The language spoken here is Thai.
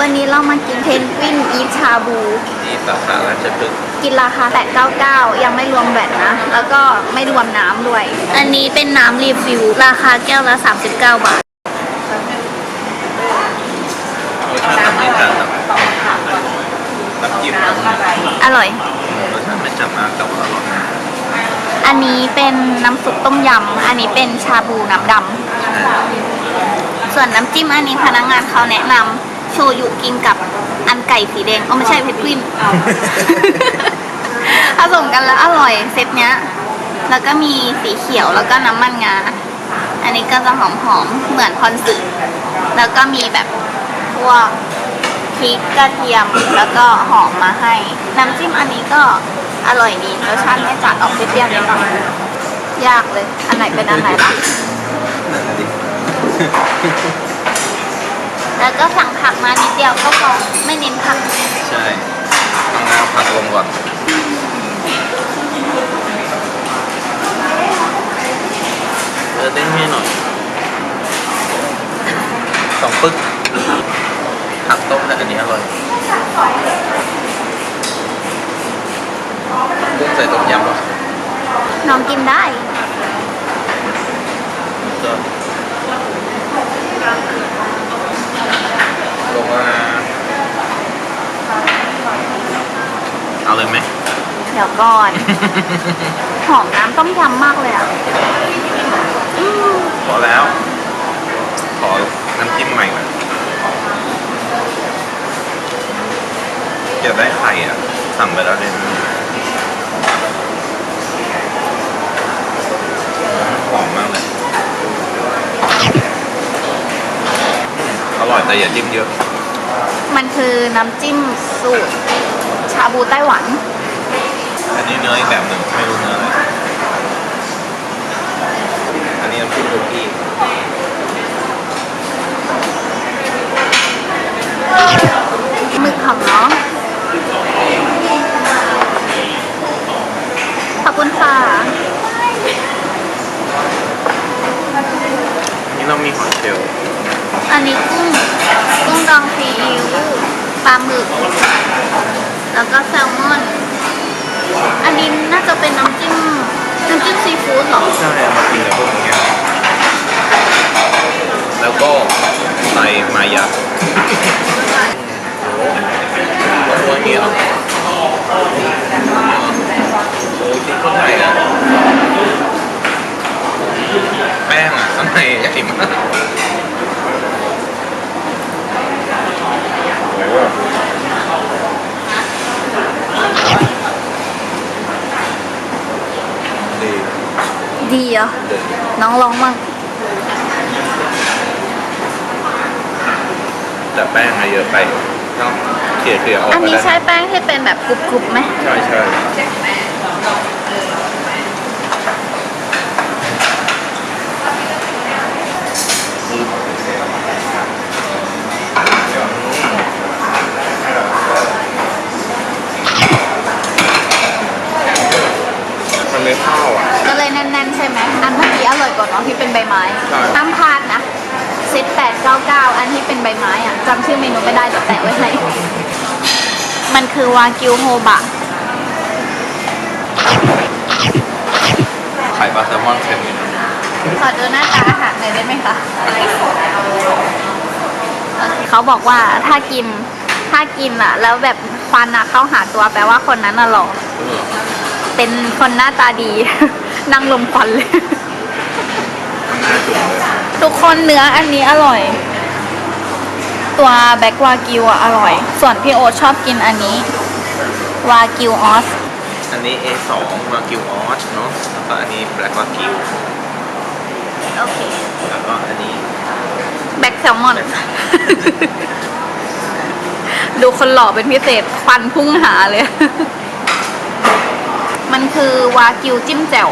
วันนี้เรามากินเพนกวินอีชาบู ที่สาขาราชพฤกษ์กินราคา 899 ยังไม่รวมแบตนะ แล้วก็ไม่รวมน้ำด้วย อันนี้เป็นน้ำรีฟิลราคาแก้วละ 39 บาท รสชาติไม่จัดนะน้ำจิ้มรสอร่อยชาติไม่จัดมากแต่ว่าอร่อยอันนี้เป็นน้ำซุปต้มยำ อันนี้เป็นชาบูน้ำดำ ส่วนน้ำจิ้มอันนี้พนักงานเขาแนะนำ โชยุกินกับอันไก่สีแดงอ๋อไม่ใช่เพชรกวินผสมกันแล้วอร่อยเซตเนี้ย แล้วก็มีสีเขียวแล้วก็น้ำมันงา อันนี้ก็จะหอมๆเหมือนคอนสึแล้วก็มีแบบพวกพริกกระเทียมแล้วก็หอมมาให้ น้ำจิ้มอันนี้ก็อร่อยดีรสชาติไม่จัดออกเปรี้ยวๆนิดหน่อยยากเลย อันไหนเป็นอันไหนล่ะนั่นน่ะดิ แล้วก็สั่งผักมานิดเดียวก็พอไม่เน้นผักใช่ต้องน้ำผักลงก่อนเออเด้งให้หน่อยสองปึ๊กผักต้มแต่อันนี้อร่อยกุ้งใส่ต้มยำเหรอน้องกินได้ก็ ลงมาเอาเลยไหม เดี๋ยวก่อน หอมน้ำต้มยำมากเลยอะอืมพอแล้ว ขอน้ำจิ้มใหม่หน่อยอยากได้ไข่อะ สั่งไปแล้วเนี่ยหอมมากเลย อร่อยแต่อย่าจิ้มเยอะ มันคือน้ำจิ้มสูตร ชาบูไต้หวัน อันนี้เนื้ออีกแบบหนึ่งไม่รู้เนื้ออะไรอันนี้น้ำจิ้มคุกกี้หมึกของน้องขอบคุณค่ะอันนี้เรามีหอยเชลล์อันนี้กุ้ง กุ้งดองซีอิ๊วปลาหมึก แล้วก็แซลมอน อันนี้น่าจะเป็นน้ำจิ้มน้ำจิ้มซีฟู้ดเหรอใช่เอามากินกับพวกนี้แล้วก็ไตมายะแล้วตัวนี้เหรอโอ้ยที่ข้างในอะแป้งอะข้างในใหญ่มากโอ้โหดี ดีเหรอเด็ดน้องลองมั่งแต่แป้งอะเยอะไปต้องเขี่ยเขี่ยๆออกอันไปนี้ได้ใช้แป้งที่เป็นแบบกรุบๆไหมใช่ ใช่มันไม่เข้าอะ ก็เลยแน่นๆใช่ไหมอันเมื่อกี้อร่อยกว่าเน้องที่เป็นใบไม้ใช่ ห้ามพลาดนะเซต899อันที่เป็นใบไม้อะจำชื่อเมนูไม่ได้แต่แปะไว้ให้ มันคือวากิวโฮบะ ไข่ปลาแซลมอนเค็มอยู่นะขอดูหน้าตาอาหารหน่อยได้ไหมคะ เขาบอกว่าถ้ากินถ้ากินอะ แล้วแบบควันอะเข้าหาตัวแปลว่าคนนั้นน่ะหล่อเออ เป็นคนหน้าตาดี นั่งลมควันเลยน่าจุ่มเลย ทุกคนเนื้ออันนี้อร่อย ตัวแบ็กวากิวอะอร่อย ส่วนพี่โอ๊ตชอบกินอันนี้ วากิวออส อันนี้ A2 วากิวออสเนาะแล้วก็อันนี้แบล็กวากิวโอเค แล้วก็อันนี้แบ็กแซลมอน ดูคนหล่อเป็นพิเศษควันพุ่งหาเลยมัน คือวากิวจิ้มแจ่ว